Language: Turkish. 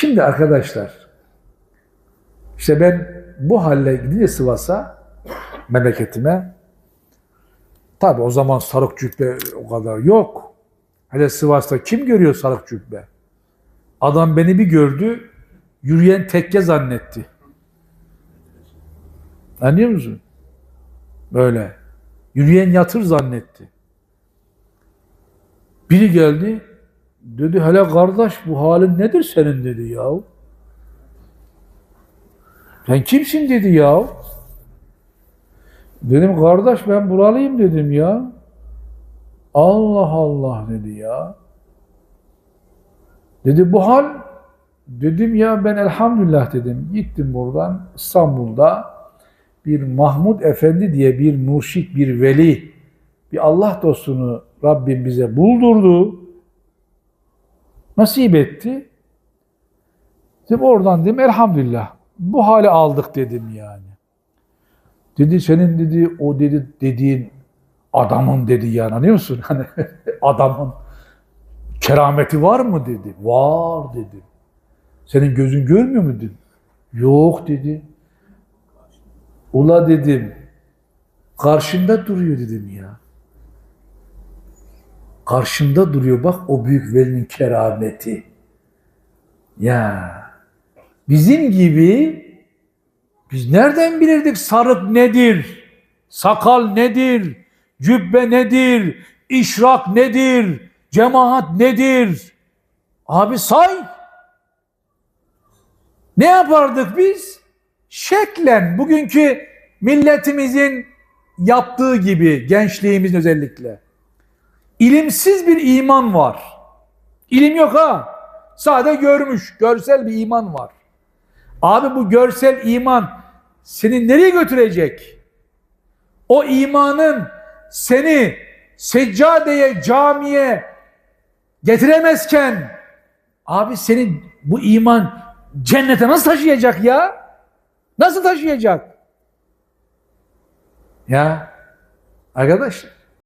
Şimdi arkadaşlar, işte ben bu halle gidince Sivas'a, memleketime, tabi o zaman sarık cübbe o kadar yok. Hele Sivas'ta kim görüyor sarık cübbe? Adam beni bir gördü, yürüyen tekke zannetti. Anlıyor musun? Böyle. Yürüyen yatır zannetti. Biri geldi, dedi hele kardeş bu halin nedir senin dedi ya. Sen kimsin dedi ya. Dedim kardeş ben buralıyım dedim ya. Allah Allah dedi ya. Dedi bu hal dedim ya ben elhamdülillah dedim. Gittim buradan İstanbul'da bir Mahmud Efendi diye bir murşit, bir veli, bir Allah dostunu Rabbim bize buldurdu. Nasip etti. Dedim oradan dedim elhamdülillah. Bu hale aldık dedim yani. Dedi senin dedi o dedi dediğin adamın dedi yani anlıyor musun? Hani adamın kerameti var mı dedi. Var dedi. Senin gözün görmüyor mu dedim. Yok dedi. Ula dedim. Karşında duruyor dedim ya. Karşında duruyor bak o büyük velinin kerameti. Ya bizim gibi biz nereden bilirdik sarık nedir? Sakal nedir? Cübbe nedir? İşrak nedir? Cemaat nedir? Abi say. Ne yapardık biz? Şeklen bugünkü milletimizin yaptığı gibi gençliğimizin özellikle. İlimsiz bir iman var. İlim yok ha. Sade görmüş, görsel bir iman var. Abi bu görsel iman seni nereye götürecek? O imanın seni seccadeye, camiye getiremezken abi senin bu iman cennete nasıl taşıyacak ya? Nasıl taşıyacak? Ya arkadaşlar